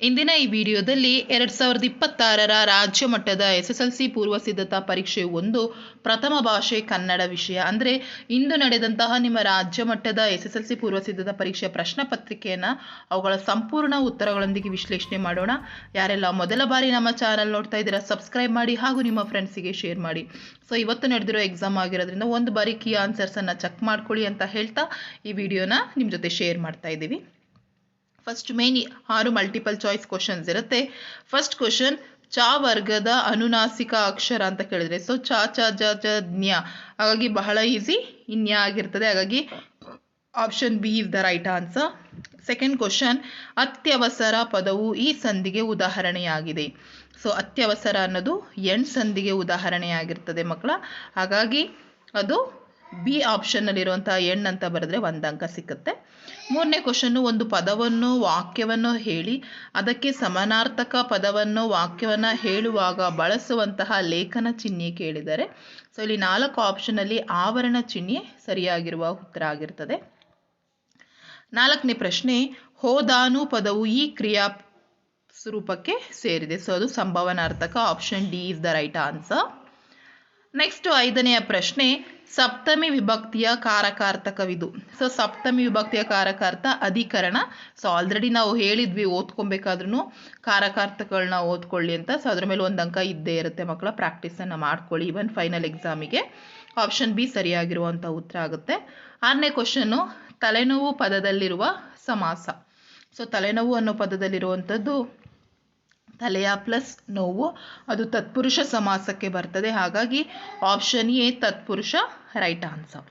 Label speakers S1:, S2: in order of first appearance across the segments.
S1: ಇಂದಿನ ಈ ವಿಡಿಯೋದಲ್ಲಿ ಎರಡು ಸಾವಿರದ ಇಪ್ಪತ್ತಾರರ ರಾಜ್ಯ ಮಟ್ಟದ ಎಸ್ ಎಸ್ ಎಲ್ ಸಿ ಪೂರ್ವ ಸಿದ್ಧತಾ ಪರೀಕ್ಷೆ ಒಂದು ಪ್ರಥಮ ಭಾಷೆ ಕನ್ನಡ ವಿಷಯ. ಅಂದರೆ ಇಂದು ನಡೆದಂತಹ ನಿಮ್ಮ ರಾಜ್ಯ ಮಟ್ಟದ ಎಸ್ ಎಸ್ ಎಲ್ ಸಿ ಪೂರ್ವ ಸಿದ್ಧತಾ ಪರೀಕ್ಷೆಯ ಪ್ರಶ್ನೆ ಪತ್ರಿಕೆಯನ್ನು ಅವುಗಳ ಸಂಪೂರ್ಣ ಉತ್ತರಗಳೊಂದಿಗೆ ವಿಶ್ಲೇಷಣೆ ಮಾಡೋಣ. ಯಾರೆಲ್ಲ ಮೊದಲ ಬಾರಿ ನಮ್ಮ ಚಾನಲ್ ನೋಡ್ತಾ ಇದ್ದೀರಾ, ಸಬ್ಸ್ಕ್ರೈಬ್ ಮಾಡಿ ಹಾಗೂ ನಿಮ್ಮ ಫ್ರೆಂಡ್ಸಿಗೆ ಶೇರ್ ಮಾಡಿ. ಸೊ, ಇವತ್ತು ನಡೆದಿರೋ ಎಕ್ಸಾಮ್ ಆಗಿರೋದ್ರಿಂದ ಒಂದು ಬಾರಿ ಕೀ ಆನ್ಸರ್ಸನ್ನು ಚೆಕ್ ಮಾಡ್ಕೊಳ್ಳಿ ಅಂತ ಹೇಳ್ತಾ ಈ ವಿಡಿಯೋನ ನಿಮ್ಮ ಜೊತೆ ಶೇರ್ ಮಾಡ್ತಾ ಇದ್ದೀವಿ. ಫಸ್ಟ್ ಮೇನ್ ಆರು ಮಲ್ಟಿಪಲ್ ಚಾಯ್ಸ್ ಕ್ವಶನ್ಸ್ ಇರುತ್ತೆ. ಫಸ್ಟ್ ಕ್ವಶನ್ ಚ ವರ್ಗದ ಅನುನಾಸಿಕ ಅಕ್ಷರ ಅಂತ ಕೇಳಿದ್ರೆ ಸೊ ಚ ಚ, ಜ ಜ ಜ್ಞ ಹಾಗಾಗಿ ಬಹಳ ಈಸಿ ಇನ್ಯ ಆಗಿರ್ತದೆ. ಹಾಗಾಗಿ option B is the right answer second question ಅತ್ಯವಸರ ಪದವು ಈ ಸಂಧಿಗೆ ಉದಾಹರಣೆಯಾಗಿದೆ. ಸೊ ಅತ್ಯವಸರ ಅನ್ನೋದು ಎಣ್ ಸಂಧಿಗೆ ಉದಾಹರಣೆಯಾಗಿರ್ತದೆ ಮಕ್ಕಳ. ಹಾಗಾಗಿ ಅದು ಬಿ ಆಪ್ಷನ್ನಲ್ಲಿರುವಂಥ ಎಣ್ ಅಂತ ಬರೆದ್ರೆ ಒಂದು ಅಂಕ ಸಿಕ್ಕುತ್ತೆ. ಮೂರನೇ ಕ್ವಶನ್ನು ಒಂದು ಪದವನ್ನು, ವಾಕ್ಯವನ್ನು ಹೇಳಿ, ಅದಕ್ಕೆ ಸಮಾನಾರ್ಥಕ ಪದವನ್ನು, ವಾಕ್ಯವನ್ನು ಹೇಳುವಾಗ ಬಳಸುವಂತಹ ಲೇಖನ ಚಿಹ್ನೆ ಕೇಳಿದರೆ, ಸೊ ಇಲ್ಲಿ ನಾಲ್ಕು ಆಪ್ಷನಲ್ಲಿ ಆವರಣ ಚಿಹ್ನೆ ಸರಿಯಾಗಿರುವ ಉತ್ತರ ಆಗಿರ್ತದೆ. ನಾಲ್ಕನೇ ಪ್ರಶ್ನೆ, ಹೋದಾನು ಪದವು ಈ ಕ್ರಿಯಾ ಸ್ವರೂಪಕ್ಕೆ ಸೇರಿದೆ. ಸೊ ಅದು ಸಂಭವನಾರ್ಥಕ option D is the right answer. Next ಐದನೆಯ ಪ್ರಶ್ನೆ, ಸಪ್ತಮಿ ವಿಭಕ್ತಿಯ ಕಾರಕಾರ್ಥಕವಿದು. ಸೊ ಸಪ್ತಮಿ ವಿಭಕ್ತಿಯ ಕಾರಕಾರ್ಥ ಅಧಿಕರಣ. ಸೊ ಆಲ್ರೆಡಿ ನಾವು ಹೇಳಿದ್ವಿ ಓದ್ಕೊಬೇಕಾದ್ರೂ ಕಾರಕಾರ್ಥಗಳನ್ನ ಓದ್ಕೊಳ್ಳಿ ಅಂತ. ಸೊ ಅದ್ರ ಮೇಲೆ ಒಂದು ಅಂಕ ಇದ್ದೇ ಇರುತ್ತೆ ಮಕ್ಕಳ ಪ್ರಾಕ್ಟೀಸನ್ನು ಮಾಡ್ಕೊಳ್ಳಿ ಈವನ್ ಫೈನಲ್ ಎಕ್ಸಾಮಿಗೆ ಆಪ್ಷನ್ ಬಿ ಸರಿಯಾಗಿರುವಂಥ ಉತ್ತರ ಆಗುತ್ತೆ. ಆರನೇ ಕ್ವಶನ್ನು ತಲೆನೋವು ಪದದಲ್ಲಿರುವ ಸಮಾಸ. ಸೊ ತಲೆನೋವು ಅನ್ನೋ ಪದದಲ್ಲಿರುವಂಥದ್ದು ತಲೆಯ ಪ್ಲಸ್ ನೋವು, ಅದು ತತ್ಪುರುಷ ಸಮಾಸಕ್ಕೆ ಬರ್ತದೆ. ಹಾಗಾಗಿ option A Tatpurusha right answer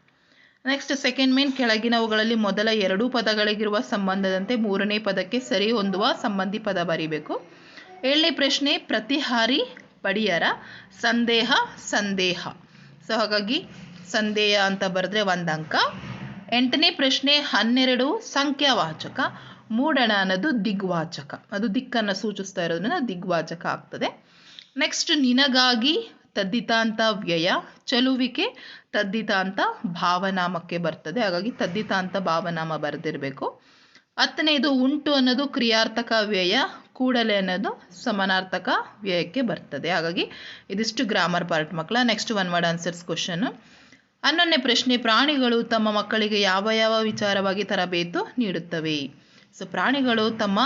S1: next second main ಕೆಳಗಿನವುಗಳಲ್ಲಿ ಮೊದಲ ಎರಡೂ ಪದಗಳಿಗಿರುವ ಸಂಬಂಧದಂತೆ ಮೂರನೇ ಪದಕ್ಕೆ ಸರಿ ಹೊಂದುವ ಸಂಬಂಧಿ ಪದ ಬರೀಬೇಕು. ಏಳನೇ ಪ್ರಶ್ನೆ, ಪ್ರತಿಹಾರಿ ಬಡಿಯರ ಸಂದೇಹ ಸಂದೇಹ. ಸೊ ಹಾಗಾಗಿ ಸಂದೇಹ ಅಂತ ಬರೆದ್ರೆ ಒಂದು ಅಂಕ ಎಂಟನೇ ಪ್ರಶ್ನೆ, ಹನ್ನೆರಡು ಸಂಖ್ಯಾವಾಚಕ. ಮೂಡಣ ಅನ್ನೋದು ದಿಗ್ವಾಚಕ. ಅದು ದಿಕ್ಕನ್ನು ಸೂಚಿಸ್ತಾ ಇರೋದ್ರಿಂದ ದಿಗ್ವಾಚಕ ಆಗ್ತದೆ. ನೆಕ್ಸ್ಟ್ ನಿನಗಾಗಿ ತದ್ದಿತಾಂತ ವ್ಯಯ, ಚಲುವಿಕೆ, ತದ್ದಿತಾಂತ ಭಾವನಾಮಕ್ಕೆ ಬರ್ತದೆ. ಹಾಗಾಗಿ ತದ್ದಿತಾಂತ ಭಾವನಾಮ ಬರೆದಿರಬೇಕು. ಹತ್ತನೇದು, ಉಂಟು ಅನ್ನೋದು ಕ್ರಿಯಾರ್ಥಕ ವ್ಯಯ, ಕೂಡಲೇ ಅನ್ನೋದು ಸಮಾನಾರ್ಥಕ ವ್ಯಯಕ್ಕೆ ಬರ್ತದೆ. ಹಾಗಾಗಿ ಇದಿಷ್ಟು ಗ್ರಾಮರ್ ಪಾರ್ಟ್ ಮಕ್ಕಳ. Next one word answers question ಹನ್ನೊಂದನೇ ಪ್ರಶ್ನೆ, ಪ್ರಾಣಿಗಳು ತಮ್ಮ ಮಕ್ಕಳಿಗೆ ಯಾವ ಯಾವ ವಿಚಾರವಾಗಿ ತರಬೇತು ನೀಡುತ್ತವೆ? ಸೊ ಪ್ರಾಣಿಗಳು ತಮ್ಮ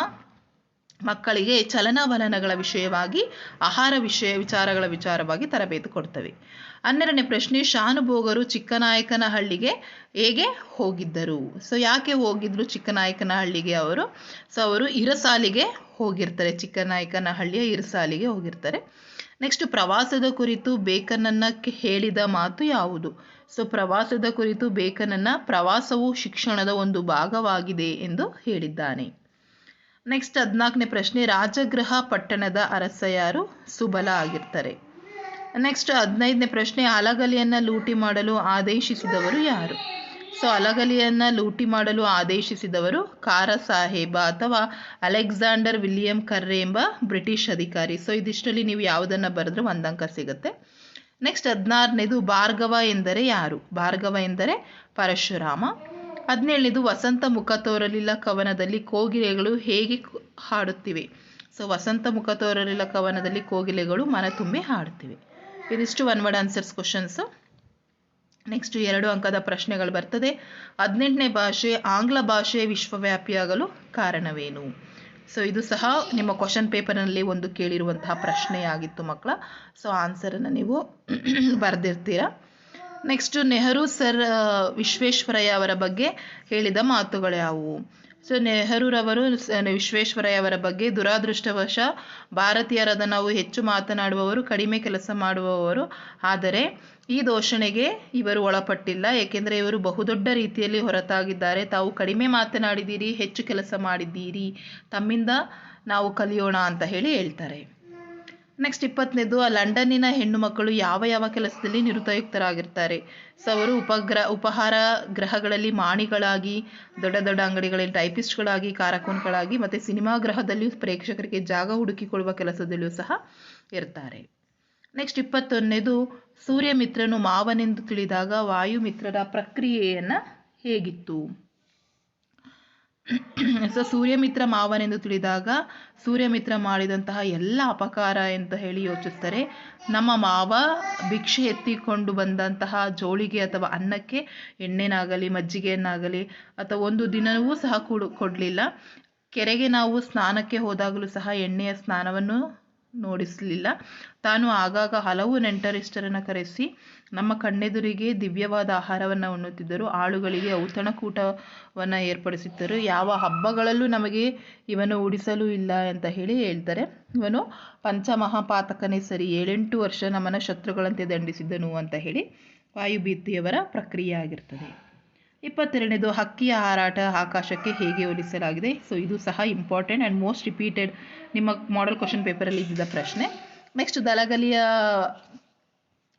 S1: ಮಕ್ಕಳಿಗೆ ಚಲನವಲನಗಳ ವಿಷಯವಾಗಿ, ಆಹಾರ ವಿಷಯ ವಿಚಾರಗಳ ವಿಚಾರವಾಗಿ ತರಬೇತಿ ಕೊಡ್ತವೆ. ಹನ್ನೆರಡನೇ ಪ್ರಶ್ನೆ, ಶಾನುಭೋಗರು ಚಿಕ್ಕನಾಯಕನಹಳ್ಳಿಗೆ ಹೇಗೆ ಹೋಗಿದ್ದರು? ಸೊ ಯಾಕೆ ಹೋಗಿದ್ರು ಚಿಕ್ಕನಾಯಕನಹಳ್ಳಿಗೆ ಅವರು? ಸೊ ಅವರು ಇರಸಾಲಿಗೆ ಹೋಗಿರ್ತಾರೆ, ಚಿಕ್ಕನಾಯಕನಹಳ್ಳಿಯ ಇರಸಾಲಿಗೆ ಹೋಗಿರ್ತಾರೆ. ನೆಕ್ಸ್ಟ್ ಪ್ರವಾಸದ ಕುರಿತು ಬೇಕನನ್ನ ಹೇಳಿದ ಮಾತು ಯಾವುದು? ಸೊ ಪ್ರವಾಸದ ಕುರಿತು ಬೇಕನನ್ನ ಪ್ರವಾಸವು ಶಿಕ್ಷಣದ ಒಂದು ಭಾಗವಾಗಿದೆ ಎಂದು ಹೇಳಿದ್ದಾನೆ. ನೆಕ್ಸ್ಟ್ ಹದಿನಾಲ್ಕನೇ ಪ್ರಶ್ನೆ, ರಾಜಗೃಹ ಪಟ್ಟಣದ ಅರಸ ಯಾರು ಸುಬಲ ಆಗಿರ್ತಾರೆ. ನೆಕ್ಸ್ಟ್ ಹದಿನೈದನೇ ಪ್ರಶ್ನೆ, ಅಲಗಲಿಯನ್ನ ಲೂಟಿ ಮಾಡಲು ಆದೇಶಿಸಿದವರು ಯಾರು? ಸೊ ಅಲಗಲಿಯನ್ನ ಲೂಟಿ ಮಾಡಲು ಆದೇಶಿಸಿದವರು ಕಾರ ಸಾಹೇಬ ಅಥವಾ ಅಲೆಕ್ಸಾಂಡರ್ ವಿಲಿಯಂ ಕರ್ರೆ ಎಂಬ ಬ್ರಿಟಿಷ್ ಅಧಿಕಾರಿ. ಸೊ ಇದಿಷ್ಟರಲ್ಲಿ ನೀವು ಯಾವುದನ್ನು ಬರೆದ್ರೆ ಒಂದು ಅಂಕ ಸಿಗುತ್ತೆ. ನೆಕ್ಸ್ಟ್ ಹದಿನಾರನೇದು ಭಾರ್ಗವ ಎಂದರೆ ಯಾರು? ಭಾರ್ಗವ ಎಂದರೆ ಪರಶುರಾಮ. ಹದಿನೇಳನೇದು ವಸಂತ ಮುಖ ತೋರಲಿಲ್ಲ ಕವನದಲ್ಲಿ ಕೋಗಿಲೆಗಳು ಹೇಗೆ ಹಾಡುತ್ತಿವೆ? ಸೊ ವಸಂತ ಮುಖ ತೋರಲಿಲ್ಲ ಕವನದಲ್ಲಿ ಕೋಗಿಲೆಗಳು ಮನ ತುಂಬಿ ಹಾಡುತ್ತಿವೆ. ಇದಿಷ್ಟು one word answers questions next ಎರಡು ಅಂಕದ ಪ್ರಶ್ನೆಗಳು ಬರ್ತದೆ. ಹದಿನೆಂಟನೇ ಭಾಷೆ ಆಂಗ್ಲ ಭಾಷೆ ವಿಶ್ವವ್ಯಾಪಿಯಾಗಲು ಕಾರಣವೇನು? ಸೊ ಇದು ಸಹ ನಿಮ್ಮ ಕ್ವಶನ್ ಪೇಪರ್ನಲ್ಲಿ ಒಂದು ಕೇಳಿರುವಂತಹ ಪ್ರಶ್ನೆಯಾಗಿತ್ತು ಮಕ್ಕಳ. ಸೊ ಆನ್ಸರನ್ನು ನೀವು ಬರೆದಿರ್ತೀರ. ನೆಕ್ಸ್ಟು ನೆಹರು ಸರ್ ವಿಶ್ವೇಶ್ವರಯ್ಯ ಅವರ ಬಗ್ಗೆ ಹೇಳಿದ ಮಾತುಗಳು ಯಾವುವು? ಸೊ ನೆಹರೂರವರು ವಿಶ್ವೇಶ್ವರಯ್ಯ ಅವರ ಬಗ್ಗೆ ದುರಾದೃಷ್ಟವಶ ಭಾರತೀಯರಾದ ನಾವು ಹೆಚ್ಚು ಮಾತನಾಡುವವರು, ಕಡಿಮೆ ಕೆಲಸ ಮಾಡುವವರು. ಆದರೆ ಈ ದೋಷಣೆಗೆ ಇವರು ಒಳಪಟ್ಟಿಲ್ಲ. ಏಕೆಂದರೆ ಇವರು ಬಹುದೊಡ್ಡ ರೀತಿಯಲ್ಲಿ ಹೊರತಾಗಿದ್ದಾರೆ. ತಾವು ಕಡಿಮೆ ಮಾತನಾಡಿದ್ದೀರಿ, ಹೆಚ್ಚು ಕೆಲಸ ಮಾಡಿದ್ದೀರಿ. ತಮ್ಮಿಂದ ನಾವು ಕಲಿಯೋಣ ಅಂತ ಹೇಳಿ ಹೇಳ್ತಾರೆ. ನೆಕ್ಸ್ಟ್ ಇಪ್ಪತ್ತನೇದು ಲಂಡನ್ನಿನ ಹೆಣ್ಣು ಮಕ್ಕಳು ಯಾವ ಯಾವ ಕೆಲಸದಲ್ಲಿ ನಿರುಪಯುಕ್ತರಾಗಿರ್ತಾರೆ? ಸೊ ಅವರು ಉಪಗ್ರಹ ಉಪಹಾರ ಗ್ರಹಗಳಲ್ಲಿ ಮಾಣಿಗಳಾಗಿ, ದೊಡ್ಡ ದೊಡ್ಡ ಅಂಗಡಿಗಳಲ್ಲಿ ಟೈಪಿಸ್ಟ್ಗಳಾಗಿ, ಕಾರಕೋನ್ಗಳಾಗಿ, ಮತ್ತು ಸಿನಿಮಾ ಗ್ರಹದಲ್ಲಿಯೂ ಪ್ರೇಕ್ಷಕರಿಗೆ ಜಾಗ ಹುಡುಕಿಕೊಳ್ಳುವ ಕೆಲಸದಲ್ಲಿಯೂ ಸಹ ಇರ್ತಾರೆ. ನೆಕ್ಸ್ಟ್ ಇಪ್ಪತ್ತೊಂದನೇದು, ಸೂರ್ಯಮಿತ್ರನು ಮಾವನೆಂದು ತಿಳಿದಾಗ ವಾಯುಮಿತ್ರರ ಪ್ರಕ್ರಿಯೆಯನ್ನು ಹೇಗಿತ್ತು? ಸೊ ಸೂರ್ಯಮಿತ್ರ ಮಾವನೆಂದು ತಿಳಿದಾಗ ಸೂರ್ಯಮಿತ್ರ ಮಾಡಿದಂತಹ ಎಲ್ಲ ಅಪಕಾರ ಅಂತ ಹೇಳಿ ಯೋಚಿಸ್ತಾರೆ. ನಮ್ಮ ಮಾವ ಭಿಕ್ಷೆ ಎತ್ತಿಕೊಂಡು ಬಂದಂತಹ ಜೋಳಿಗೆ ಅಥವಾ ಅನ್ನಕ್ಕೆ ಎಣ್ಣೆನಾಗಲಿ, ಮಜ್ಜಿಗೆಯನ್ನಾಗಲಿ ಅಥವಾ ಒಂದು ದಿನವೂ ಸಹ ಕೊಡು ಕೊಡಲಿಲ್ಲ. ಕೆರೆಗೆ ನಾವು ಸ್ನಾನಕ್ಕೆ ಹೋದಾಗಲೂ ಸಹ ಎಣ್ಣೆಯ ಸ್ನಾನವನ್ನು ನೋಡಿಸಲಿಲ್ಲ. ತಾನು ಆಗಾಗ ಹಲವು ನೆಂಟರಿಷ್ಟರನ್ನು ಕರೆಸಿ, ನಮ್ಮ ಕಣ್ಣೆದುರಿಗೆ ದಿವ್ಯವಾದ ಆಹಾರವನ್ನು ಉಣ್ಣುತ್ತಿದ್ದರು. ಆಳುಗಳಿಗೆ ಔತಣಕೂಟವನ್ನು ಏರ್ಪಡಿಸಿದ್ದರು. ಯಾವ ಹಬ್ಬಗಳಲ್ಲೂ ನಮಗೆ ಇವನು ಉಡಿಸಲು ಇಲ್ಲ ಅಂತ ಹೇಳಿ ಹೇಳ್ತಾರೆ. ಇವನು ಪಂಚಮಹಾಪಾತಕನೇ ಸರಿ, ಏಳೆಂಟು ವರ್ಷ ನಮ್ಮನ್ನು ಶತ್ರುಗಳಂತೆ ದಂಡಿಸಿದ್ದನು ಅಂತ ಹೇಳಿ ವಾಯುಭೀತಿಯವರ ಪ್ರಕ್ರಿಯೆ ಆಗಿರ್ತದೆ. ಇಪ್ಪತ್ತೆರಡನೇದು, ಹಕ್ಕಿಯ ಹಾರಾಟ ಆಕಾಶಕ್ಕೆ ಹೇಗೆ ಹೋಲಿಸಲಾಗಿದೆ? ಸೊ ಇದು ಸಹ ಇಂಪಾರ್ಟೆಂಟ್ ಆ್ಯಂಡ್ ಮೋಸ್ಟ್ ರಿಪೀಟೆಡ್ ನಿಮ್ಮ ಮಾಡೆಲ್ ಕ್ವಶನ್ ಪೇಪರಲ್ಲಿ ಇದ್ದಿದ್ದ ಪ್ರಶ್ನೆ. ನೆಕ್ಸ್ಟ್ ದಲಗಲಿಯ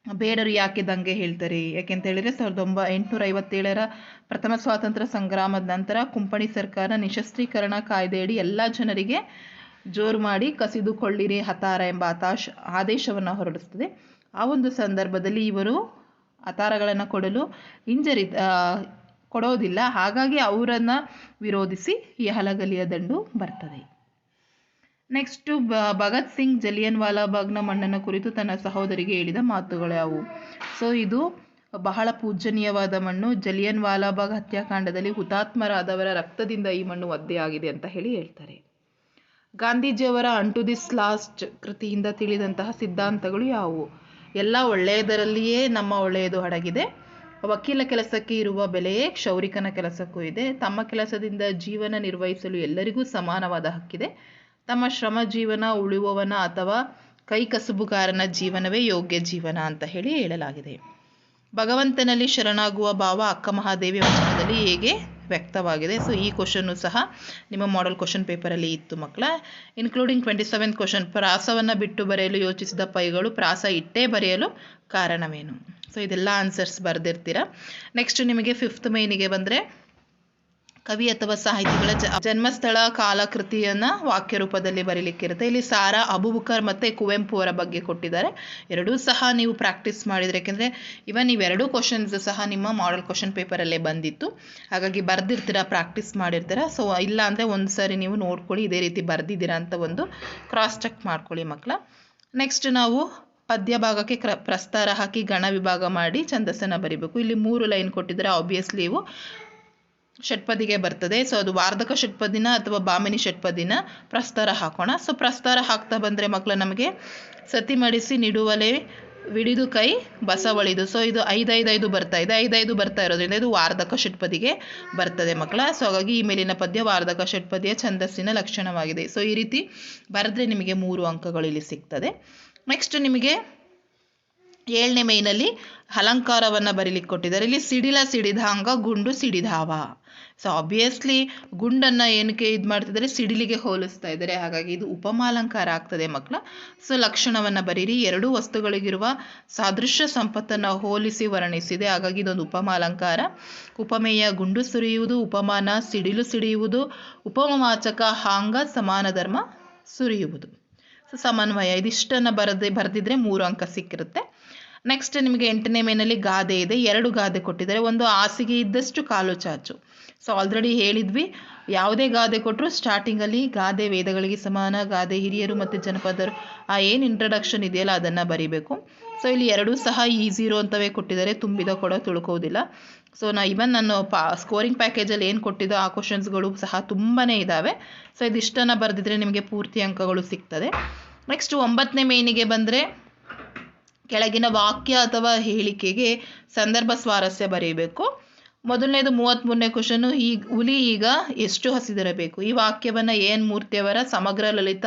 S1: ಬೇಡರು ಯಾಕೆ ದಂಗೆ ಹೇಳ್ತಾರೆ? ಯಾಕೆಂತ ಹೇಳಿದರೆ, ಸಾವಿರದ ಒಂಬ ಎಂಟುನೂರ ಐವತ್ತೇಳರ ಪ್ರಥಮ ಸ್ವಾತಂತ್ರ್ಯ ಸಂಗ್ರಾಮದ ನಂತರ ಕುಂಪಣಿ ಸರ್ಕಾರ ನಿಶಸ್ತ್ರೀಕರಣ ಕಾಯ್ದೆಯಡಿ ಎಲ್ಲ ಜನರಿಗೆ ಜೋರು ಮಾಡಿ ಕಸಿದುಕೊಳ್ಳಿರಿ ಹತಾರ ಎಂಬ ಹತಾಶ ಆದೇಶವನ್ನು ಹೊರಡಿಸ್ತದೆ ಆ ಒಂದು ಸಂದರ್ಭದಲ್ಲಿ ಇವರು ಹತಾರಗಳನ್ನು ಕೊಡಲು ಹಿಂಜರಿ ಕೊಡೋದಿಲ್ಲ. ಹಾಗಾಗಿ ಅವರನ್ನು ವಿರೋಧಿಸಿ ಈ ಹಲಗಲಿಯ ದಂಡು ಬರ್ತದೆ. ನೆಕ್ಸ್ಟು ಭಗತ್ ಸಿಂಗ್ ಜಲಿಯನ್ ವಾಲಾಬಾಗ್ನ ಮಣ್ಣನ್ನು ಕುರಿತು ತನ್ನ ಸಹೋದರಿಗೆ ಹೇಳಿದ ಮಾತುಗಳು ಯಾವುವು? ಸೊ ಇದು ಬಹಳ ಪೂಜನೀಯವಾದ ಮಣ್ಣು. ಜಲಿಯನ್ ವಾಲಾಬಾಗ್ ಹತ್ಯಾಕಾಂಡದಲ್ಲಿ ಹುತಾತ್ಮರಾದವರ ರಕ್ತದಿಂದ ಈ ಮಣ್ಣು ಒದ್ದೆಯಾಗಿದೆ ಅಂತ ಹೇಳಿ ಹೇಳ್ತಾರೆ. ಗಾಂಧೀಜಿಯವರ ಅಂಟು ದಿಸ್ ಲಾಸ್ಟ್ ಕೃತಿಯಿಂದ ತಿಳಿದಂತಹ ಸಿದ್ಧಾಂತಗಳು ಯಾವುವು? ಎಲ್ಲ ಒಳ್ಳೆಯದರಲ್ಲಿಯೇ ನಮ್ಮ ಒಳ್ಳೆಯದು ಅಡಗಿದೆ ವಕೀಲ ಕೆಲಸಕ್ಕೆ ಇರುವ ಬೆಲೆಯೇ ಕ್ಷೌರಿಕನ ಕೆಲಸಕ್ಕೂ ಇದೆ. ತಮ್ಮ ಕೆಲಸದಿಂದ ಜೀವನ ನಿರ್ವಹಿಸಲು ಎಲ್ಲರಿಗೂ ಸಮಾನವಾದ ಹಕ್ಕಿದೆ. ತಮ್ಮ ಶ್ರಮ ಜೀವನ ಉಳಿಯುವವನ ಅಥವಾ ಕೈ ಕಸುಬುಗಾರನ ಜೀವನವೇ ಯೋಗ್ಯ ಜೀವನ ಅಂತ ಹೇಳಿ ಹೇಳಲಾಗಿದೆ. ಭಗವಂತನಲ್ಲಿ ಶರಣಾಗುವ ಭಾವ ಅಕ್ಕ ಮಹಾದೇವಿ ವಚನದಲ್ಲಿ ಹೇಗೆ ವ್ಯಕ್ತವಾಗಿದೆ. ಸೊ ಈ ಕ್ವಶನ್ನು ಸಹ ನಿಮ್ಮ ಮಾಡಲ್ ಕ್ವಶನ್ ಪೇಪರಲ್ಲಿ ಇತ್ತು ಮಕ್ಕಳ. ಇನ್ಕ್ಲೂಡಿಂಗ್ ಟ್ವೆಂಟಿ ಸೆವೆಂತ್ ಕ್ವಶನ್ ಪ್ರಾಸವನ್ನು ಬಿಟ್ಟು ಬರೆಯಲು ಯೋಚಿಸಿದ ಪೈಗಳು, ಪ್ರಾಸ ಇಟ್ಟೇ ಬರೆಯಲು ಕಾರಣವೇನು? ಸೊ ಇದೆಲ್ಲ ಆನ್ಸರ್ಸ್ ಬರೆದಿರ್ತೀರ? ನೆಕ್ಸ್ಟ್ ನಿಮಗೆ ಫಿಫ್ತ್ ಮೈನಿಗೆ ಬಂದರೆ, ಕವಿ ಅಥವಾ ಸಾಹಿತಿಗಳ ಜನ್ಮಸ್ಥಳ ಕಾಲಕೃತಿಯನ್ನು ವಾಕ್ಯ ರೂಪದಲ್ಲಿ ಬರೀಲಿಕ್ಕಿರುತ್ತೆ. ಇಲ್ಲಿ ಸಾರಾ ಅಬುಬುಕರ್ ಮತ್ತು ಕುವೆಂಪು ಅವರ ಬಗ್ಗೆ ಕೊಟ್ಟಿದ್ದಾರೆ. ಎರಡೂ ಸಹ ನೀವು ಪ್ರಾಕ್ಟೀಸ್ ಮಾಡಿದರೆ, ಯಾಕೆಂದರೆ ಇವನ್ ಇವೆರಡೂ ಕ್ವಶನ್ಸ್ ಸಹ ನಿಮ್ಮ ಮಾಡಲ್ ಕ್ವಶನ್ ಪೇಪರಲ್ಲೇ ಬಂದಿತ್ತು. ಹಾಗಾಗಿ ಬರೆದಿರ್ತೀರ ಪ್ರಾಕ್ಟೀಸ್ ಮಾಡಿರ್ತೀರ? ಸೊ ಇಲ್ಲ ಅಂದರೆ ಒಂದು ಸಾರಿ ನೀವು ನೋಡ್ಕೊಳ್ಳಿ, ಇದೇ ರೀತಿ ಬರೆದಿದ್ದೀರಾ ಅಂತ ಒಂದು ಕ್ರಾಸ್ ಚೆಕ್ ಮಾಡ್ಕೊಳ್ಳಿ ಮಕ್ಕಳ. ನೆಕ್ಸ್ಟ್ ನಾವು ಪದ್ಯ ಭಾಗಕ್ಕೆ ಕ್ರ, ಪ್ರಸ್ತಾರ ಹಾಕಿ ಗಣ ವಿಭಾಗ ಮಾಡಿ ಛಂದಸ್ಸನ್ನು ಬರಿಬೇಕು. ಇಲ್ಲಿ ಮೂರು ಲೈನ್ ಕೊಟ್ಟಿದ್ದಾರೆ ಆಬ್ವಿಯಸ್ಲಿ ಇವು ಷಟ್ಪದಿಗೆ ಬರ್ತದೆ. ಸೊ ಅದು ವಾರ್ಧಕ ಷಟ್ಪದಿನ ಅಥವಾ ಬಾಮಿನಿ ಷಟ್ಪದಿನ ಪ್ರಸ್ತಾರ ಹಾಕೋಣ. ಸೊ ಪ್ರಸ್ತಾರ ಹಾಕ್ತಾ ಬಂದರೆ ಮಕ್ಕಳು ನಮಗೆ ಸತಿ ಮಡಿಸಿ ನಿಡುವಲೆ, ವಿಡಿದು ಕೈ ಬಸವಳಿದು ಸೊ ಇದು ಐದೈದೈದು ಬರ್ತಾ ಇದೆ. ಐದೈದು ಬರ್ತಾ ಇರೋದ್ರಿಂದ ಇದು ವಾರ್ಧಕ ಷಟ್ಪದಿಗೆ ಬರ್ತದೆ ಮಕ್ಕಳ. ಸೊ ಹಾಗಾಗಿ ಈ ಮೇಲಿನ ಪದ್ಯ ವಾರ್ಧಕ ಷಟ್ಪದಿಯ ಛಂದಸ್ಸಿನ ಲಕ್ಷಣವಾಗಿದೆ. ಸೊ ಈ ರೀತಿ ಬರೆದ್ರೆ ನಿಮಗೆ ಮೂರು ಅಂಕಗಳು ಇಲ್ಲಿ ಸಿಗ್ತದೆ. ನೆಕ್ಸ್ಟ್ ನಿಮಗೆ ಏಳನೇ ಮೈನಲ್ಲಿ ಅಲಂಕಾರವನ್ನು ಬರೀಲಿಕ್ಕೆ ಕೊಟ್ಟಿದ್ದಾರೆ. ಇಲ್ಲಿ ಸಿಡಿಲ ಸಿಡಿದಾಂಗ, ಗುಂಡು ಸಿಡಿದಾವ. ಸೊ ಆಬ್ವಿಯಸ್ಲಿ ಗುಂಡನ್ನು ಏನಕ್ಕೆ ಇದು ಮಾಡ್ತಿದ್ದಾರೆ? ಸಿಡಿಲಿಗೆ ಹೋಲಿಸ್ತಾ ಇದ್ದಾರೆ. ಹಾಗಾಗಿ ಇದು ಉಪಮಾಲಂಕಾರ ಆಗ್ತದೆ ಮಕ್ಕಳ ಸೊ ಲಕ್ಷಣವನ್ನು ಬರೀರಿ. ಎರಡೂ ವಸ್ತುಗಳಿಗಿರುವ ಸಾದೃಶ್ಯ ಸಂಪತ್ತನ್ನು ಹೋಲಿಸಿ ವರ್ಣಿಸಿದೆ. ಹಾಗಾಗಿ ಇದೊಂದು ಉಪಮಾಲಂಕಾರ. ಉಪಮೇಯ ಗುಂಡು ಸುರಿಯುವುದು, ಉಪಮಾನ ಸಿಡಿಲು ಸಿಡಿಯುವುದು, ಉಪಮವಾಚಕ ಹಾಂಗ ಸಮಾನ ಧರ್ಮ ಸುರಿಯುವುದು. ಸಮನ್ವಯ. ಇದಿಷ್ಟನ್ನು ಬರದೆ, ಬರೆದಿದ್ರೆ ಮೂರು ಅಂಕ ಸಿಕ್ಕಿರುತ್ತೆ. ನೆಕ್ಸ್ಟ್ ನಿಮಗೆ ಎಂಟನೇ ಮೇನಲ್ಲಿ ಗಾದೆ ಇದೆ. ಎರಡು ಗಾದೆ ಕೊಟ್ಟಿದ್ದಾರೆ. ಒಂದು ಹಾಸಿಗೆ ಇದ್ದಷ್ಟು ಕಾಲು ಚಾಚು. ಸೊ ಆಲ್ರೆಡಿ ಹೇಳಿದ್ವಿ. ಯಾವುದೇ ಗಾದೆ ಕೊಟ್ಟರು ಸ್ಟಾರ್ಟಿಂಗಲ್ಲಿ ಗಾದೆ ವೇದಗಳಿಗೆ ಸಮಾನ, ಗಾದೆ ಹಿರಿಯರು ಮತ್ತು ಜನಪದರು. ಆ ಏನು ಇಂಟ್ರಡಕ್ಷನ್ ಇದೆಯಲ್ಲ, ಅದನ್ನು ಬರೀಬೇಕು. ಸೊ ಇಲ್ಲಿ ಎರಡೂ ಸಹ ಈಸಿ ಇರುವಂಥವೇ ಕೊಟ್ಟಿದ್ದಾರೆ. ತುಂಬಿದ ಕೊಡ ತುಳ್ಕೋದಿಲ್ಲ ಸೊ ನಾ ಇವನ್ ನಾನು ಪಾ ಸ್ಕೋರಿಂಗ್ ಪ್ಯಾಕೇಜಲ್ಲಿ ಏನು ಕೊಟ್ಟಿದ್ದೋ ಆ ಕ್ವಶನ್ಸ್ಗಳು ಸಹ ತುಂಬಾ ಇದ್ದಾವೆ ಸೊ ಇದಿಷ್ಟನ್ನು ಬರೆದಿದ್ರೆ ನಿಮಗೆ ಪೂರ್ತಿ ಅಂಕಗಳು ಸಿಗ್ತದೆ. ನೆಕ್ಸ್ಟ್ ಒಂಬತ್ತನೇ ಮೇನಿಗೆ ಬಂದರೆ ಕೆಳಗಿನ ವಾಕ್ಯ ಅಥವಾ ಹೇಳಿಕೆಗೆ ಸಂದರ್ಭ ಸ್ವಾರಸ್ಯ ಬರೀಬೇಕು. ಮೊದಲನೇದು ಮೂವತ್ತ್ಮೂರನೇ ಕ್ವಶನು ಈ ಹುಲಿ ಈಗ ಎಷ್ಟು ಹಸಿದಿರಬೇಕು? ಈ ವಾಕ್ಯವನ್ನು ಎನ್ ಮೂರ್ತಿಯವರ? ಸಮಗ್ರ ಲಲಿತ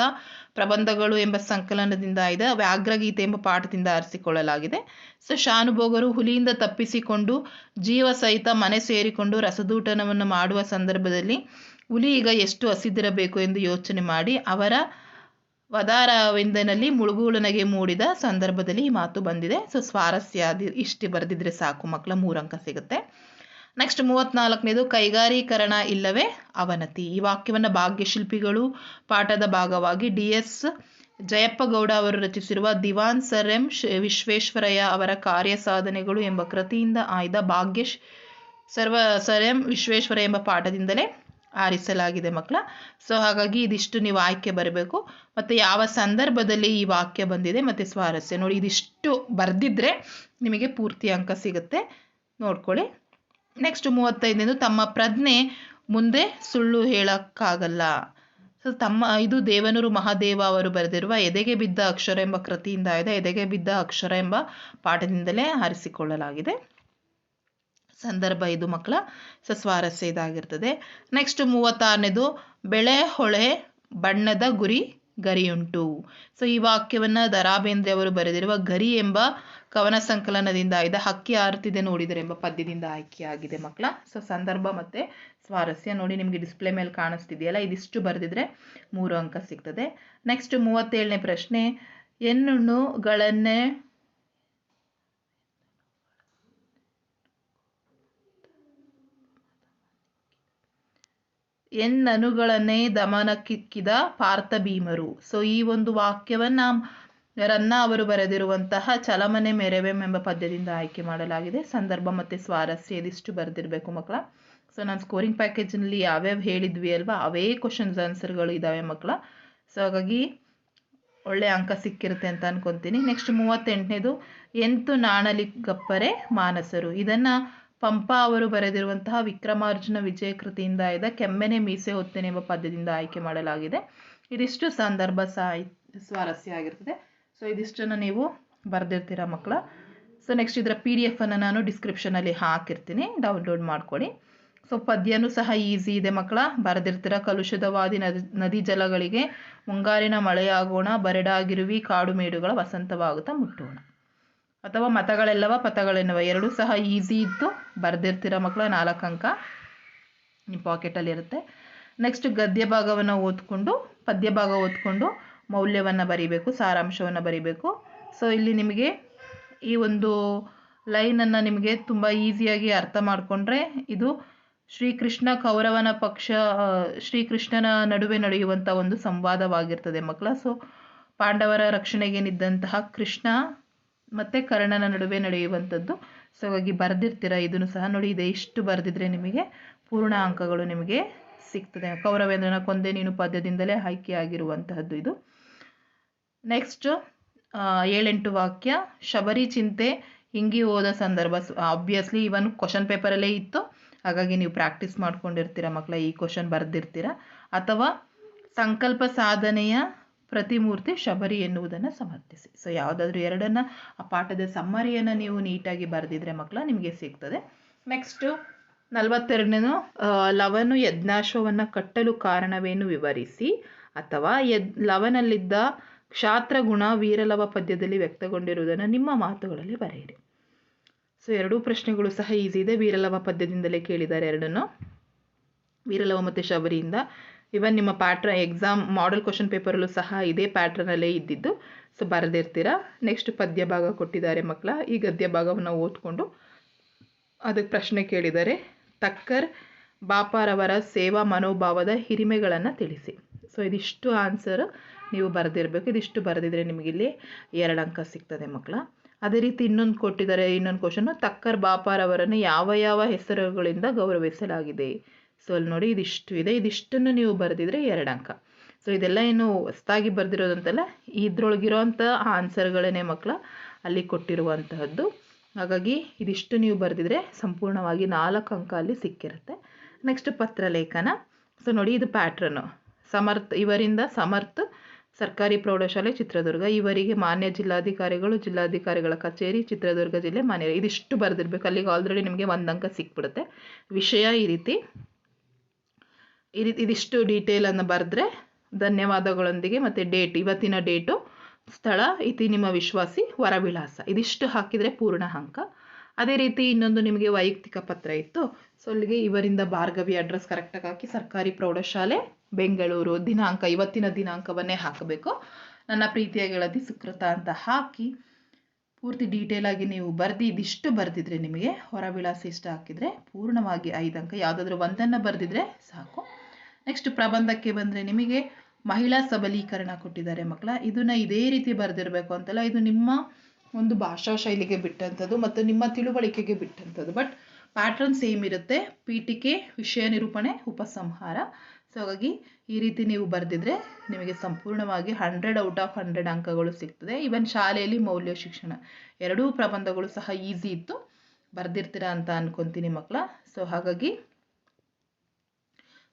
S1: ಪ್ರಬಂಧಗಳು ಎಂಬ ಸಂಕಲನದಿಂದ ಆಯ್ದ ವ್ಯಾಘ್ರಗೀತೆ ಎಂಬ ಪಾಠದಿಂದ ಆರಿಸಿಕೊಳ್ಳಲಾಗಿದೆ. ಸೊ, ಶಾನುಭೋಗರು ಹುಲಿಯಿಂದ ತಪ್ಪಿಸಿಕೊಂಡು ಜೀವ ಸಹಿತ ಮನೆ ಸೇರಿಕೊಂಡು ರಸದೂಟನವನ್ನು ಮಾಡುವ ಸಂದರ್ಭದಲ್ಲಿ ಹುಲಿ ಈಗ ಎಷ್ಟು ಹಸಿದಿರಬೇಕು ಎಂದು ಯೋಚನೆ ಮಾಡಿ ಅವರ ವದಾರವಿಂದನಲ್ಲಿ ಮುಳುಗುಳನಗೆ ಮೂಡಿದ ಸಂದರ್ಭದಲ್ಲಿ ಈ ಮಾತು ಬಂದಿದೆ. ಸೊ, ಸ್ವಾರಸ್ಯ ಇಷ್ಟು ಬರೆದಿದ್ರೆ ಸಾಕು, ಮಕ್ಕಳ ಮೂರಂಕ ಸಿಗುತ್ತೆ. ನೆಕ್ಸ್ಟ್ ಮೂವತ್ನಾಲ್ಕನೇದು ಕೈಗಾರೀಕರಣ ಇಲ್ಲವೇ? ಅವನತಿ. ಈ ವಾಕ್ಯವನ್ನು ಭಾಗ್ಯಶಿಲ್ಪಿಗಳು ಪಾಠದ ಭಾಗವಾಗಿ ಡಿ ಎಸ್ ಜಯಪ್ಪಗೌಡ ಅವರು ರಚಿಸಿರುವ ದಿವಾನ್ ಸರ್ ಎಂ ವಿಶ್ವೇಶ್ವರಯ್ಯ ಅವರ ಕಾರ್ಯ ಸಾಧನೆಗಳು ಎಂಬ ಕೃತಿಯಿಂದ ಆಯ್ದ ಭಾಗ್ಯ ಸರ್ವ ಸರ್ ಎಂ ವಿಶ್ವೇಶ್ವರ ಎಂಬ ಪಾಠದಿಂದಲೇ ಆರಿಸಲಾಗಿದೆ ಮಕ್ಕಳ. ಸೊ ಹಾಗಾಗಿ ಇದಿಷ್ಟು ನೀವು ಆಯ್ಕೆ ಬರಬೇಕು. ಮತ್ತು ಯಾವ ಸಂದರ್ಭದಲ್ಲಿ ಈ ವಾಕ್ಯ ಬಂದಿದೆ ಮತ್ತು ಸ್ವಾರಸ್ಯ. ನೋಡಿ, ಇದಿಷ್ಟು ಬರೆದಿದ್ರೆ ನಿಮಗೆ ಪೂರ್ತಿ ಅಂಕ ಸಿಗುತ್ತೆ. ನೋಡ್ಕೊಳ್ಳಿ. ನೆಕ್ಸ್ಟ್ ಮೂವತ್ತೈದನೇದು ತಮ್ಮ ಪ್ರಜ್ಞೆ ಮುಂದೆ ಸುಳ್ಳು ಹೇಳಕ್ಕಾಗಲ್ಲ. ಸೊ ತಮ್ಮ, ಇದು ದೇವನೂರು ಮಹಾದೇವ ಅವರು ಬರೆದಿರುವ ಎದೆಗೆ ಬಿದ್ದ ಅಕ್ಷರ ಎಂಬ ಕೃತಿಯಿಂದ ಇದೆ ಎದೆಗೆ ಬಿದ್ದ ಅಕ್ಷರ ಎಂಬ ಪಾಠದಿಂದಲೇ ಆರಿಸಿಕೊಳ್ಳಲಾಗಿದೆ. ಸಂದರ್ಭ ಇದು ಮಕ್ಕಳ ಸೊ ಸ್ವಾರಸ್ಯ ಇದಾಗಿರ್ತದೆ. ನೆಕ್ಸ್ಟ್ ಮೂವತ್ತಾರನೇದು, ಬೆಳೆ ಹೊಳೆ ಬಣ್ಣದ ಗುರಿ ಗರಿಯುಂಟು. ಸೊ ಈ ವಾಕ್ಯವನ್ನು ದರಾಬೇಂದ್ರೆ ಅವರು ಬರೆದಿರುವ ಗರಿ ಎಂಬ ಕವನ ಸಂಕಲನದಿಂದ ಆಯ್ದ ಹಕ್ಕಿ ಆರುತ್ತಿದೆ ನೋಡಿದರೆ ಎಂಬ ಪದ್ಯದಿಂದ ಆಯ್ಕೆಯಾಗಿದೆ ಮಕ್ಕಳ. ಸೊ ಸಂದರ್ಭ ಮತ್ತು ಸ್ವಾರಸ್ಯ ನೋಡಿ ನಿಮಗೆ ಡಿಸ್ಪ್ಲೇ ಮೇಲೆ ಕಾಣಿಸ್ತಿದೆಯಲ್ಲ? ಇದಿಷ್ಟು ಬರೆದಿದ್ರೆ ಮೂರು ಅಂಕ ಸಿಗ್ತದೆ. ನೆಕ್ಸ್ಟ್ ಮೂವತ್ತೇಳನೇ ಪ್ರಶ್ನೆ. ಎನ್ನುಣ್ಣುಗಳನ್ನೇ ಎನ್ನನುಗಳನ್ನೇ ದಮನಕ್ಕಿಕ್ಕಿದ ಪಾರ್ಥ ಭೀಮರು ಸೊ ಈ ಒಂದು ವಾಕ್ಯವನ್ನ ರನ್ನ ಅವರು ಬರೆದಿರುವಂತಹ ಚಲಮನೆ ಮೆರೆವೆಂ ಎಂಬ ಪದ್ಯದಿಂದ ಆಯ್ಕೆ ಮಾಡಲಾಗಿದೆ. ಸಂದರ್ಭ ಮತ್ತು ಸ್ವಾರಸ್ಯ ಇದಿಷ್ಟು ಬರೆದಿರಬೇಕು ಮಕ್ಕಳ. ಸೊ ನಾನು ಸ್ಕೋರಿಂಗ್ ಪ್ಯಾಕೇಜ್ನಲ್ಲಿ ಯಾವ್ಯಾವ ಹೇಳಿದ್ವಿ ಅಲ್ವಾ, ಅವೇ ಕ್ವಶನ್ಸ್ ಆನ್ಸರ್ಗಳು ಇದ್ದಾವೆ ಮಕ್ಕಳ. ಸೊ ಹಾಗಾಗಿ ಒಳ್ಳೆ ಅಂಕ ಸಿಕ್ಕಿರುತ್ತೆ ಅಂತ ಅನ್ಕೊತೀನಿ. ನೆಕ್ಸ್ಟ್ ಮೂವತ್ತೆಂಟನೇದು, ಎಂತು ನಾಣಲಿಗಪ್ಪರೆ ಮಾನಸರು. ಇದನ್ನು ಪಂಪ ಅವರು ಬರೆದಿರುವಂತಹ ವಿಕ್ರಮಾರ್ಜುನ ವಿಜಯ ಕೃತಿಯಿಂದ ಆಯ್ದ ಕೆಮ್ಮೆನೆ ಮೀಸೆ ಹೊತ್ತೇನೆ ಎಂಬ ಪದ್ಯದಿಂದ ಆಯ್ಕೆ ಮಾಡಲಾಗಿದೆ. ಇದಿಷ್ಟು ಸಂದರ್ಭ ಸಾಹಿ, ಸ್ವಾರಸ್ಯ ಆಗಿರ್ತದೆ. ಸೊ ಇದಿಷ್ಟನ್ನು ನೀವು ಬರೆದಿರ್ತೀರ ಮಕ್ಕಳ? ಸೊ ನೆಕ್ಸ್ಟ್ ಇದರ ಪಿ ಡಿ ಎಫನ್ನು ನಾನು ಡಿಸ್ಕ್ರಿಪ್ಷನಲ್ಲಿ ಹಾಕಿರ್ತೀನಿ. ಡೌನ್ಲೋಡ್ ಮಾಡ್ಕೊಳ್ಳಿ ಸೊ ಪದ್ಯನೂ ಸಹ ಈಸಿ ಇದೆ ಮಕ್ಕಳ. ಬರೆದಿರ್ತೀರ ಕಲುಷಿತವಾದಿ ನದಿ ನದಿ ಜಲಗಳಿಗೆ. ಮುಂಗಾರಿನ ಮಳೆಯಾಗೋಣ, ಬರಡಾಗಿರುವಿ, ಕಾಡು ಮೇಡುಗಳ ವಸಂತವಾಗುತ್ತಾ ಮುಟ್ಟೋಣ. ಅಥವಾ ಮತಗಳೆಲ್ಲವ ಪಥಗಳೆನ್ನವ. ಎರಡೂ ಸಹ ಈಸಿ ಇತ್ತು. ಬರೆದಿರ್ತೀರ ಮಕ್ಕಳ? ನಾಲ್ಕು ಅಂಕ ನಿಮ್ಮ ಪಾಕೆಟಲ್ಲಿರುತ್ತೆ ನೆಕ್ಸ್ಟ್ ಗದ್ಯ ಭಾಗವನ್ನು ಓದ್ಕೊಂಡು ಪದ್ಯ ಭಾಗ ಓದ್ಕೊಂಡು ಮೌಲ್ಯವನ್ನು ಬರೀಬೇಕು, ಸಾರಾಂಶವನ್ನು ಬರೀಬೇಕು. ಸೊ ಇಲ್ಲಿ ನಿಮಗೆ ಈ ಒಂದು ಲೈನನ್ನು ನಿಮಗೆ ತುಂಬ ಈಸಿಯಾಗಿ ಅರ್ಥ ಮಾಡಿಕೊಂಡ್ರೆ ಇದು ಶ್ರೀಕೃಷ್ಣ ಕೌರವನ ಪಕ್ಷ ಶ್ರೀಕೃಷ್ಣನ ನಡುವೆ ನಡೆಯುವಂಥ ಒಂದು ಸಂವಾದವಾಗಿರ್ತದೆ ಮಕ್ಕಳ. ಸೊ ಪಾಂಡವರ ರಕ್ಷಣೆಗೇನಿದ್ದಂತಹ ಕೃಷ್ಣ ಮತ್ತು ಕರ್ಣನ ನಡುವೆ ನಡೆಯುವಂಥದ್ದು. ಸೊ ಹಾಗಾಗಿ ಬರೆದಿರ್ತೀರ ಇದನ್ನು ಸಹ ನೋಡಿ. ಇದೆ ಇಷ್ಟು ಬರೆದಿದ್ರೆ ನಿಮಗೆ ಪೂರ್ಣ ಅಂಕಗಳು ನಿಮಗೆ ಸಿಗ್ತದೆ. ಕೌರವೇಂದ್ರನ ಕೊಂದೆ ನೀನು ಪದ್ಯದಿಂದಲೇ ಆಯ್ಕೆಯಾಗಿರುವಂತಹದ್ದು ಇದು. ನೆಕ್ಸ್ಟ್ ಏಳೆಂಟು ವಾಕ್ಯ, ಶಬರಿ ಚಿಂತೆ ಹಿಂಗಿ ಹೋದ ಸಂದರ್ಭ. ಆಬ್ವಿಯಸ್ಲಿ ಇವನ್ ಕ್ವಶನ್ ಪೇಪರಲ್ಲೇ ಇತ್ತು. ಹಾಗಾಗಿ ನೀವು ಪ್ರಾಕ್ಟೀಸ್ ಮಾಡ್ಕೊಂಡಿರ್ತೀರ ಮಕ್ಕಳ ಈ ಕ್ವಶನ್ ಬರೆದಿರ್ತೀರ? ಅಥವಾ ಸಂಕಲ್ಪ ಸಾಧನೆಯ ಪ್ರತಿಮೂರ್ತಿ ಶಬರಿ ಎನ್ನುವುದನ್ನು ಸಮರ್ಥಿಸಿ. ಸೊ ಯಾವುದಾದ್ರೂ ಎರಡನ್ನು, ಆ ಪಾಠದ ಸಮ್ಮರಿಯನ್ನು ನೀವು ನೀಟಾಗಿ ಬರೆದಿದ್ರೆ ಮಕ್ಕಳ ನಿಮಗೆ ಸಿಗ್ತದೆ. ನೆಕ್ಸ್ಟು ನಲವತ್ತೆರಡನೇನು ಲವನು ಯಜ್ಞಾಶ್ವವನ್ನು ಕಟ್ಟಲು ಕಾರಣವೇನು ವಿವರಿಸಿ? ಅಥವಾ ಯದ್, ಲವನಲ್ಲಿದ್ದ ಕ್ಷಾತ್ರ ಗುಣ ವೀರಲವ ಪದ್ಯದಲ್ಲಿ ವ್ಯಕ್ತಗೊಂಡಿರುವುದನ್ನು ನಿಮ್ಮ ಮಾತುಗಳಲ್ಲಿ ಬರೆಯಿರಿ. ಸೊ ಎರಡೂ ಪ್ರಶ್ನೆಗಳು ಸಹ ಈಸಿ ಇದೆ. ವೀರಲವ ಪದ್ಯದಿಂದಲೇ ಕೇಳಿದ್ದಾರೆ ಎರಡನ್ನು. ವೀರಲವ ಮತ್ತು ಶಬರಿಯಿಂದ. ಇವನ್ ನಿಮ್ಮ ಪ್ಯಾಟ್ರ ಎಕ್ಸಾಮ್ ಮಾಡೆಲ್ ಕ್ವಶನ್ ಪೇಪರಲ್ಲೂ ಸಹ ಇದೇ ಪ್ಯಾಟ್ರನಲ್ಲೇ ಇದ್ದಿದ್ದು. ಸೊ ಬರೆದಿರ್ತೀರಾ ನೆಕ್ಸ್ಟ್ ಪದ್ಯ ಭಾಗ ಕೊಟ್ಟಿದ್ದಾರೆ ಮಕ್ಕಳ. ಈ ಗದ್ಯ ಭಾಗವನ್ನು ಓದ್ಕೊಂಡು ಅದಕ್ಕೆ ಪ್ರಶ್ನೆ ಕೇಳಿದ್ದಾರೆ ತಕ್ಕರ್ ಬಾಪಾರವರ ಸೇವಾ ಮನೋಭಾವದ ಹಿರಿಮೆಗಳನ್ನು ತಿಳಿಸಿ. ಸೊ ಇದಿಷ್ಟು ಆನ್ಸರ್ ನೀವು ಬರೆದಿರಬೇಕು. ಇದಿಷ್ಟು ಬರೆದಿದ್ರೆ ನಿಮಗಿಲ್ಲಿ ಎರಡು ಅಂಕ ಸಿಗ್ತದೆ ಮಕ್ಕಳ ಅದೇ ರೀತಿ ಇನ್ನೊಂದು ಕೊಟ್ಟಿದ್ದಾರೆ, ಇನ್ನೊಂದು ಕ್ವಶನು ತಕ್ಕರ್ ಬಾಪಾರವರನ್ನು ಯಾವ ಯಾವ ಹೆಸರುಗಳಿಂದ ಗೌರವಿಸಲಾಗಿದೆ? ಸೊ ಅಲ್ಲಿ ನೋಡಿ ಇದಿಷ್ಟು ಇದೆ. ಇದಿಷ್ಟನ್ನು ನೀವು ಬರೆದಿದ್ರೆ ಎರಡು ಅಂಕ. ಸೊ ಇದೆಲ್ಲ ಏನು ಹೊಸ್ದಾಗಿ ಬರೆದಿರೋದಂತಲ್ಲ ಇದ್ರೊಳಗಿರೋವಂಥ ಆನ್ಸರ್ಗಳೇ ಮಕ್ಕಳ ಅಲ್ಲಿ ಕೊಟ್ಟಿರುವಂತಹದ್ದು. ಹಾಗಾಗಿ ಇದಿಷ್ಟು ನೀವು ಬರೆದಿದ್ರೆ ಸಂಪೂರ್ಣವಾಗಿ ನಾಲ್ಕು ಅಂಕ ಅಲ್ಲಿ ಸಿಕ್ಕಿರುತ್ತೆ. ನೆಕ್ಸ್ಟ್ ಪತ್ರಲೇಖನ. ಸೊ ನೋಡಿ ಇದು ಪ್ಯಾಟ್ರನ್ನು ಸಮರ್ಥ, ಇವರಿಂದ ಸಮರ್ಥ ಸರ್ಕಾರಿ ಪ್ರೌಢಶಾಲೆ ಚಿತ್ರದುರ್ಗ. ಇವರಿಗೆ ಮಾನ್ಯ ಜಿಲ್ಲಾಧಿಕಾರಿಗಳು, ಜಿಲ್ಲಾಧಿಕಾರಿಗಳ ಕಚೇರಿ, ಚಿತ್ರದುರ್ಗ ಜಿಲ್ಲೆ ಮಾನ್ಯ ಇದಿಷ್ಟು ಬರೆದಿರ್ಬೇಕು. ಅಲ್ಲಿಗೆ ಆಲ್ರೆಡಿ ನಿಮಗೆ ಒಂದು ಅಂಕ ಸಿಕ್ಬಿಡುತ್ತೆ. ವಿಷಯ ಈ ರೀತಿ. ಇದಿಷ್ಟು ಡೀಟೇಲನ್ನು ಬರೆದ್ರೆ ಧನ್ಯವಾದಗಳೊಂದಿಗೆ ಮತ್ತು ಡೇಟ್ ಇವತ್ತಿನ ಡೇಟು ಸ್ಥಳ, ಇತಿ ನಿಮ್ಮ ವಿಶ್ವಾಸಿ, ವರವಿಳಾಸ. ಇದಿಷ್ಟು ಹಾಕಿದರೆ ಪೂರ್ಣ ಅಂಕ ಅದೇ ರೀತಿ ಇನ್ನೊಂದು ನಿಮಗೆ ವೈಯಕ್ತಿಕ ಪತ್ರ ಇತ್ತು. ಸೊ ಅಲ್ಲಿಗೆ ಇವರಿಂದ ಭಾರ್ಗವಿ ಅಡ್ರೆಸ್ ಕರೆಕ್ಟಾಗಿ ಹಾಕಿ ಸರ್ಕಾರಿ ಪ್ರೌಢಶಾಲೆ, ಬೆಂಗಳೂರು ದಿನಾಂಕ, ಇವತ್ತಿನ ದಿನಾಂಕವನ್ನೇ ಹಾಕಬೇಕು. ನನ್ನ ಪ್ರೀತಿಯ ಗೆಳತಿ ಸುಕೃತ ಅಂತ ಹಾಕಿ ಪೂರ್ತಿ ಡೀಟೇಲ್ ಆಗಿ ನೀವು ಬರೆದು, ಇದಿಷ್ಟು ಬರೆದಿದ್ರೆ ನಿಮಗೆ ಹೊರವಿಳಾಸ ಇಷ್ಟ ಹಾಕಿದರೆ ಪೂರ್ಣವಾಗಿ ಐದು ಅಂಕ ಯಾವುದಾದ್ರೂ ಒಂದನ್ನು ಬರೆದಿದ್ರೆ ಸಾಕು. ನೆಕ್ಸ್ಟ್ ಪ್ರಬಂಧಕ್ಕೆ ಬಂದರೆ ನಿಮಗೆ ಮಹಿಳಾ ಸಬಲೀಕರಣ ಕೊಟ್ಟಿದ್ದಾರೆ ಮಕ್ಕಳ. ಇದನ್ನು ಇದೇ ರೀತಿ ಬರೆದಿರಬೇಕು ಅಂತಲ್ಲ, ಇದು ನಿಮ್ಮ ಒಂದು ಭಾಷಾ ಶೈಲಿಗೆ ಬಿಟ್ಟಂಥದ್ದು ಮತ್ತು ನಿಮ್ಮ ತಿಳುವಳಿಕೆಗೆ ಬಿಟ್ಟಂಥದ್ದು. ಬಟ್ ಪ್ಯಾಟ್ರನ್ ಸೇಮ್ ಇರುತ್ತೆ. ಪೀಠಿಕೆ, ವಿಷಯ ನಿರೂಪಣೆ, ಉಪಸಂಹಾರ. ಸೊ ಹಾಗಾಗಿ ಈ ರೀತಿ ನೀವು ಬರೆದಿದ್ರೆ ನಿಮಗೆ ಸಂಪೂರ್ಣವಾಗಿ ಹಂಡ್ರೆಡ್ ಔಟ್ ಆಫ್ ಹಂಡ್ರೆಡ್ ಅಂಕಗಳು ಸಿಗ್ತದೆ. ಈವನ್ ಶಾಲೆಯಲ್ಲಿ ಮೌಲ್ಯ ಶಿಕ್ಷಣ ಎರಡೂ ಪ್ರಬಂಧಗಳು ಸಹ ಈಸಿ ಇತ್ತು. ಬರೆದಿರ್ತೀರಾ ಅಂತ ಅನ್ಕೊಂತೀನಿ ಮಕ್ಕಳ. ಸೊ ಹಾಗಾಗಿ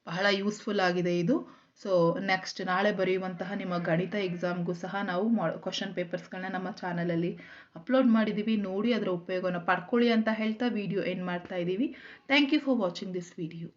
S1: ಬಹಳ ಯೂಸ್ಫುಲ್ ಆಗಿದೆ ಇದು. ಸೊ ನೆಕ್ಸ್ಟ್ ನಾಳೆ ಬರೆಯುವಂತಹ ನಿಮ್ಮ ಗಣಿತ ಎಕ್ಸಾಮ್ಗೂ ಸಹ ನಾವು ಕ್ವಶನ್ ಪೇಪರ್ಸ್ಗಳನ್ನ ನಮ್ಮ ಚಾನಲಲ್ಲಿ ಅಪ್ಲೋಡ್ ಮಾಡಿದ್ದೀವಿ ನೋಡಿ ಅದರ ಉಪಯೋಗವನ್ನು ಪಡ್ಕೊಳ್ಳಿ ಅಂತ ಹೇಳ್ತಾ ವಿಡಿಯೋ ಎಂಡ್ ಮಾಡ್ತಾ ಇದ್ದೀವಿ thank you for watching this video